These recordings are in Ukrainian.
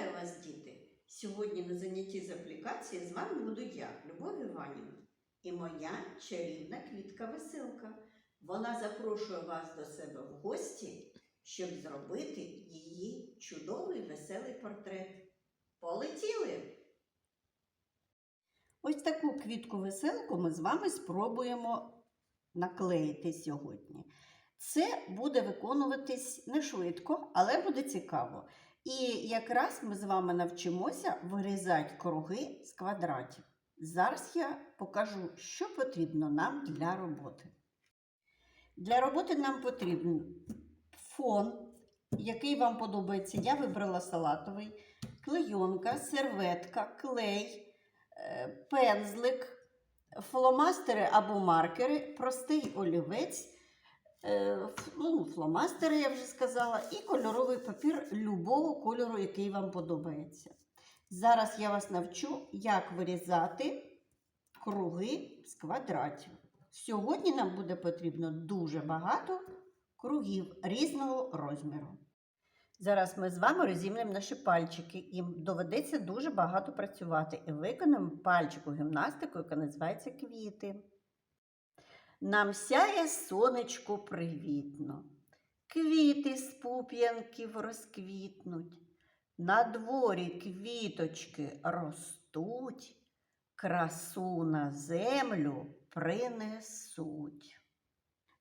Вітаю вас, діти! Сьогодні на занятті з аплікації з вами буду я, Любов Іванівна, і моя чарівна квітка веселка. Вона запрошує вас до себе в гості, щоб зробити її чудовий веселий портрет. Полетіли! Ось таку квітку веселку ми з вами спробуємо наклеїти сьогодні. Це буде виконуватись не швидко, але буде цікаво. І якраз ми з вами навчимося вирізати круги з квадратів. Зараз я покажу, що потрібно нам для роботи. Для роботи нам потрібен фон, який вам подобається. Я вибрала салатовий, клейонка, серветка, клей, е, пензлик, фломастери або маркери, простий олівець. Ну, фломастери, я вже сказала, і кольоровий папір любого кольору, який вам подобається. Зараз я вас навчу, як вирізати круги з квадратів. Сьогодні нам буде потрібно дуже багато кругів різного розміру. Зараз ми з вами розімнемо наші пальчики. Їм доведеться дуже багато працювати і виконаємо пальчику гімнастику, яка називається квіти. Нам сяє сонечко привітно, квіти з пуп'янків розквітнуть, на дворі квіточки ростуть, красу на землю принесуть.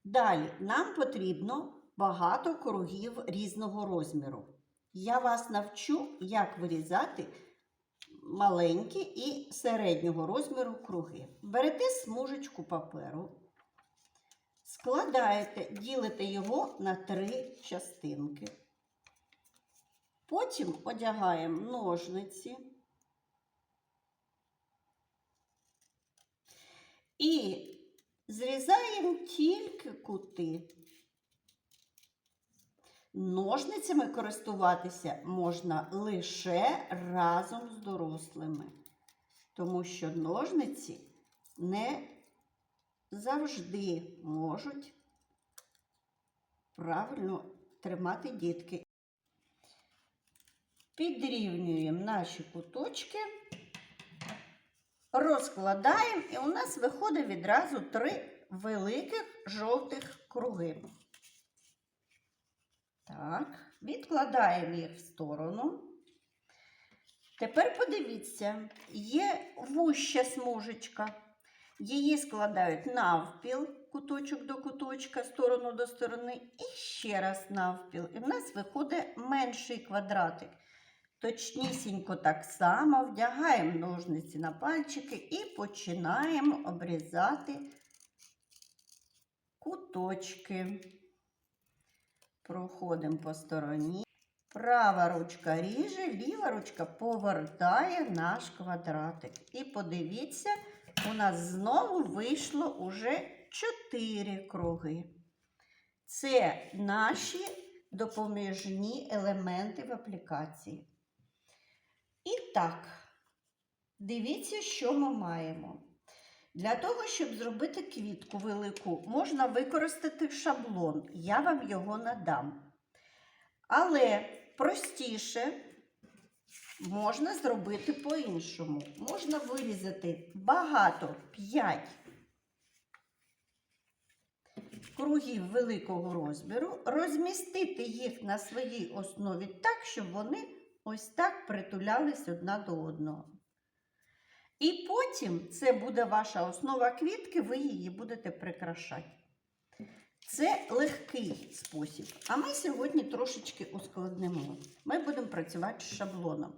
Далі нам потрібно багато кругів різного розміру. Я вас навчу, як вирізати маленькі і середнього розміру круги. Берете смужечку паперу, складаєте, ділите його на три частинки. Потім одягаємо ножниці і зрізаємо тільки кути. Ножницями користуватися можна лише разом з дорослими, тому що ножниці не завжди можуть правильно тримати дітки. Підрівнюємо наші куточки, розкладаємо, і у нас виходить відразу три великих жовтих круги. Так, відкладаємо їх в сторону. Тепер подивіться, є вуща смужечка. Її складають навпіл, куточок до куточка, сторону до сторони, і ще раз навпіл. І в нас виходить менший квадратик. Точнісінько так само вдягаємо ножниці на пальчики і починаємо обрізати куточки. Проходимо по стороні. Права ручка ріже, ліва ручка повертає наш квадратик. І подивіться, у нас знову вийшло уже 4 круги. Це наші допоміжні елементи в аплікації. І так, дивіться, що ми маємо. Для того, щоб зробити квітку велику, можна використати шаблон. Я вам його надам. Але простіше можна зробити по-іншому. Можна вирізати багато 5 кругів великого розміру, розмістити їх на своїй основі так, щоб вони ось так притулялись одна до одного. І потім це буде ваша основа квітки, ви її будете прикрашати. Це легкий спосіб. А ми сьогодні трошечки ускладнимо. Ми будемо працювати з шаблоном.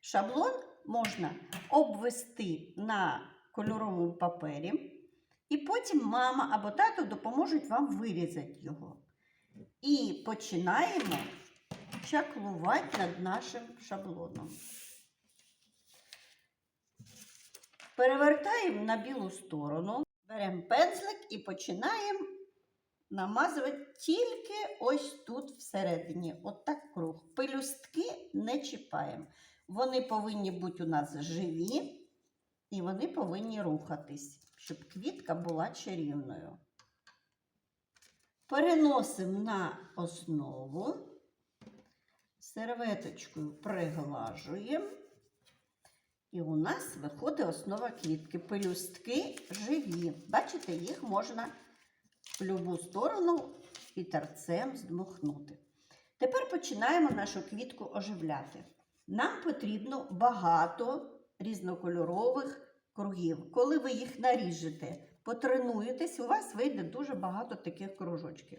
Шаблон можна обвести на кольоровому папері, і потім мама або тато допоможуть вам вирізати його. І починаємо чаклувати над нашим шаблоном. Перевертаємо на білу сторону, беремо пензлик і починаємо намазувати тільки ось тут всередині. От круг. Пелюстки не чіпаємо. Вони повинні бути у нас живі і вони повинні рухатись, щоб квітка була чарівною. Переносимо на основу. серветочкою приглажуємо. І у нас виходить основа квітки. Пелюстки живі. Бачите, їх можна в будь-яку сторону вітерцем здмухнути. Тепер починаємо нашу квітку оживляти. Нам потрібно багато різнокольорових кругів. Коли ви їх наріжете, потренуєтесь, у вас вийде дуже багато таких кружочків.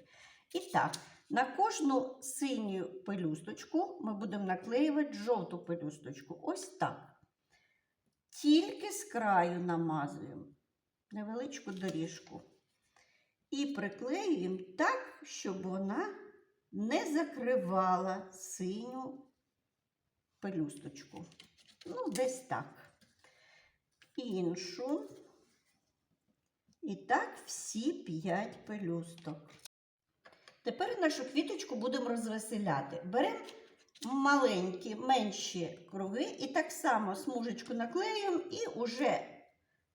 І так, на кожну синю пелюсточку ми будемо наклеювати жовту пелюсточку. Ось так. Тільки з краю намазуємо невеличку доріжку. І приклеюємо так, щоб вона не закривала синю пелюсточку. Ну, десь так. Іншу. І так всі п'ять пелюсток. Тепер нашу квіточку будемо розвеселяти. Беремо маленькі, менші круги і так само смужечку наклеюємо і уже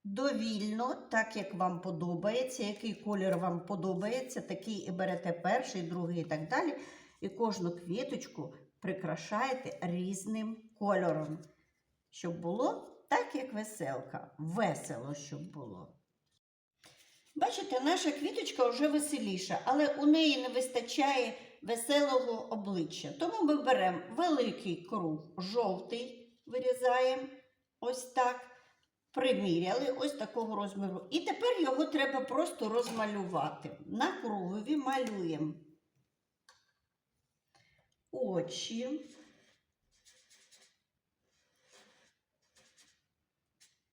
довільно, так як вам подобається, який колір вам подобається, такий і берете перший, другий і так далі. І кожну квіточку прикрашаєте різним кольором, щоб було так, як веселка. Весело, щоб було. Бачите, наша квіточка вже веселіша, але у неї не вистачає веселого обличчя. Тому ми беремо великий круг жовтий, вирізаємо ось так. Приміряли ось такого розміру. І тепер його треба просто розмалювати. На кругові малюємо очі.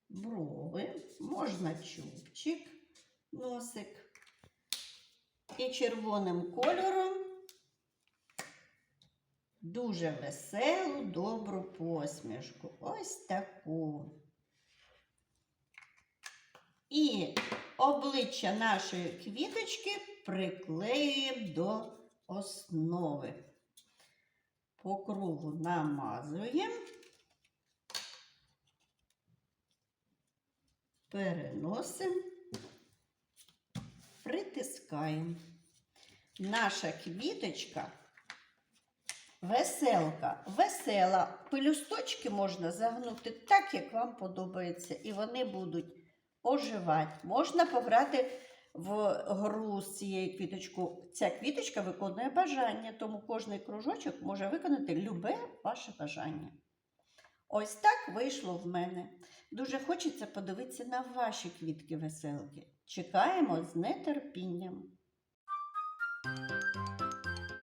Брови, можна чубчик, носик. І червоним кольором дуже веселу, добру посмішку. Ось таку. І обличчя нашої квіточки приклеюємо до основи. По кругу намазуємо, переносимо, притискаємо. Наша квіточка веселка, весела. Пелюсточки можна загнути так, як вам подобається, і вони будуть оживати. Можна пограти в гру з цією квіточкою. Ця квіточка виконує бажання, тому кожний кружочок може виконати любе ваше бажання. Ось так вийшло в мене. Дуже хочеться подивитися на ваші квітки веселки. Чекаємо з нетерпінням.